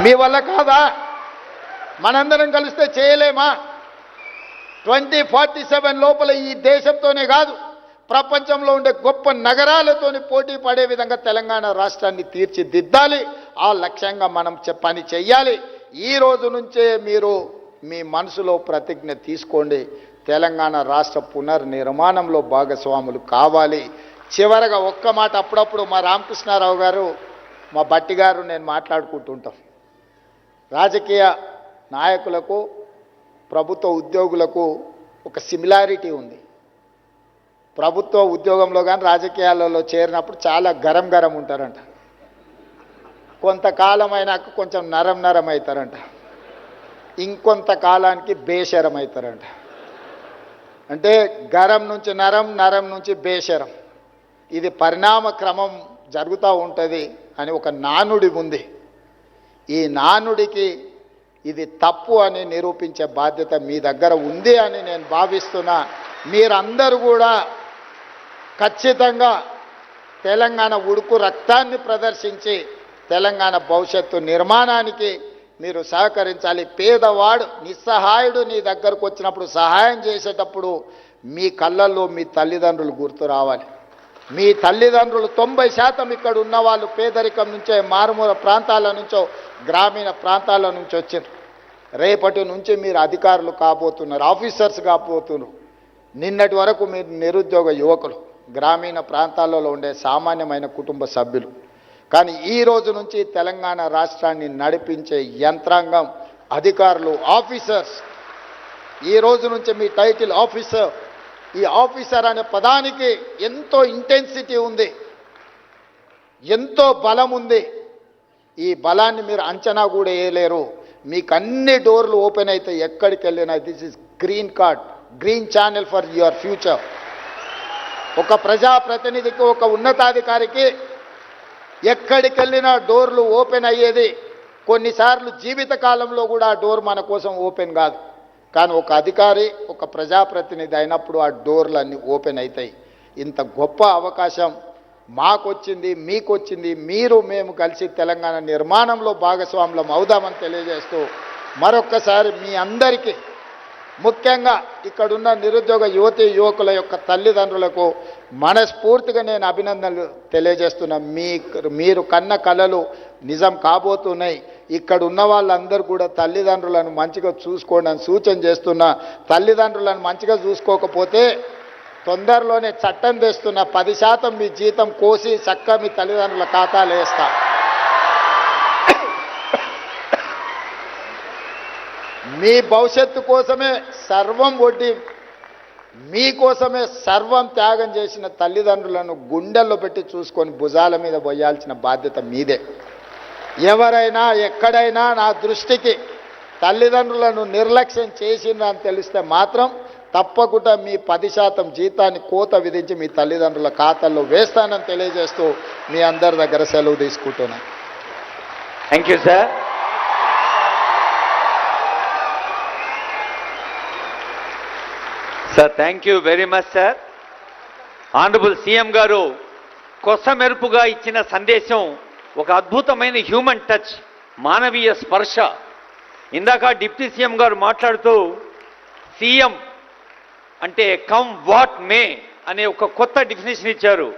మీ వల్ల కాదా? మనందరం కలిస్తే చేయలేమా? ట్వంటీ ఫార్టీ సెవెన్ లోపల ఈ దేశంతోనే కాదు ప్రపంచంలో ఉండే గొప్ప నగరాలతోని పోటీ పడే విధంగా తెలంగాణ రాష్ట్రాన్ని తీర్చిదిద్దాలి. ఆ లక్ష్యంగా మనం చె- పని చెయ్యాలి. ఈ రోజు నుంచే మీరు మీ మనసులో ప్రతిజ్ఞ తీసుకోండి. తెలంగాణ రాష్ట్ర పునర్నిర్మాణంలో భాగస్వాములు కావాలి. చివరగా ఒక్క మాట అప్పుడప్పుడు మా రామకృష్ణారావు గారు మా బట్టి గారు నేను మాట్లాడుకుంటుంటాం రాజకీయ నాయకులకు ప్రభుత్వ ఉద్యోగులకు ఒక సిమిలారిటీ ఉంది. ప్రభుత్వ ఉద్యోగంలో కానీ రాజకీయాలలో చేరినప్పుడు చాలా గరం గరం ఉంటారంట. కొంతకాలం అయినాక కొంచెం నరం నరం అవుతారంట ఇంకొంత కాలానికి బేషరం అవుతారంట అంటే గరం నుంచి నరం నరం నుంచి బేషరం. ఇది పరిణామ క్రమం జరుగుతూ ఉంటుంది అని ఒక నానుడి ఉంది. ఈ నానుడికి ఇది తప్పు అని నిరూపించే బాధ్యత మీ దగ్గర ఉంది అని నేను భావిస్తున్నా. మీరందరూ కూడా ఖచ్చితంగా తెలంగాణ ఉడుకు రక్తాన్ని ప్రదర్శించి తెలంగాణ భవిష్యత్తు నిర్మాణానికి మీరు సహకరించాలి. పేదవాడు నిస్సహాయుడు నీ దగ్గరకు వచ్చినప్పుడు సహాయం చేసేటప్పుడు మీ కళ్ళల్లో మీ తల్లిదండ్రులు గుర్తు రావాలి. మీ తల్లిదండ్రులు తొంభై శాతం ఇక్కడ ఉన్న వాళ్ళు పేదరికం నుంచే మారుమూల ప్రాంతాల నుంచో గ్రామీణ ప్రాంతాల నుంచి వచ్చారు రేపటి నుంచి మీరు అధికారులు కాబోతున్నారు ఆఫీసర్స్ కాబోతున్నారు. నిన్నటి వరకు మీరు నిరుద్యోగ యువకులు గ్రామీణ ప్రాంతాలలో ఉండే సామాన్యమైన కుటుంబ సభ్యులు. కానీ ఈ రోజు నుంచి తెలంగాణ రాష్ట్రాన్ని నడిపించే యంత్రాంగం అధికారులు ఆఫీసర్స్. ఈ రోజు నుంచి మీ టైటిల్ ఆఫీసర్. ఈ ఆఫీసర్ అనే పదానికి ఎంతో ఇంటెన్సిటీ ఉంది ఎంతో బలం ఉంది. ఈ బలాన్ని మీరు అంచనా కూడా వేయలేరు. మీకు అన్ని డోర్లు ఓపెన్ అయితే ఎక్కడికి వెళ్ళినా this is green card green channel for your future. ఒక ప్రజాప్రతినిధికి ఒక ఉన్నతాధికారికి ఎక్కడికి వెళ్ళినా డోర్లు ఓపెన్ అయ్యేది కొన్నిసార్లు జీవితకాలంలో కూడా ఆ డోర్ మన కోసం ఓపెన్ కాదు. కానీ ఒక అధికారి ఒక ప్రజాప్రతినిధి అయినప్పుడు ఆ డోర్లు అన్నీ ఓపెన్ అవుతాయి ఇంత గొప్ప అవకాశం మాకొచ్చింది మీకొచ్చింది మీరు మేము కలిసి తెలంగాణ నిర్మాణంలో భాగస్వాములం అవుదామని తెలియజేస్తూ మరొక్కసారి మీ అందరికీ ముఖ్యంగా ఇక్కడున్న నిరుద్యోగ యువతి యువకుల యొక్క తల్లిదండ్రులకు మనస్ఫూర్తిగా నేను అభినందనలు తెలియజేస్తున్నా. మీ మీరు కన్న కళలు నిజం కాబోతున్నాయి. ఇక్కడ ఉన్న వాళ్ళందరూ కూడా తల్లిదండ్రులను మంచిగా చూసుకోండి అని సూచన చేస్తున్నా. తల్లిదండ్రులను మంచిగా చూసుకోకపోతే తొందరలోనే చట్టం తెస్తున్న పది శాతం మీ జీతం కోసి చక్క మీ తల్లిదండ్రుల ఖాతాలు వేస్తా. మీ భవిష్యత్తు కోసమే సర్వం వడ్డీ మీకోసమే సర్వం త్యాగం చేసిన తల్లిదండ్రులను గుండెల్లో పెట్టి చూసుకొని భుజాల మీద పోయాల్సిన బాధ్యత మీదే. ఎవరైనా ఎక్కడైనా నా దృష్టికి తల్లిదండ్రులను నిర్లక్ష్యం చేసిందని తెలిస్తే మాత్రం తప్పకుండా మీ పది శాతం జీతాన్ని కోత విధించి మీ తల్లిదండ్రుల ఖాతాల్లో వేస్తానని తెలియజేస్తూ మీ అందరి దగ్గర సెలవు తీసుకుంటున్నాను thank you sir sir thank you very much sir honourable CM గారు కొసమెరుపుగా ఇచ్చిన సందేశం ఒక అద్భుతమైన హ్యూమన్ టచ్ మానవీయ స్పర్శ. ఇందాక డిప్యూటీ సీఎం గారు మాట్లాడుతూ సీఎం అంటే కమ్ వాట్ మే అనే ఒక కొత్త డెఫినేషన్ ఇచ్చారు.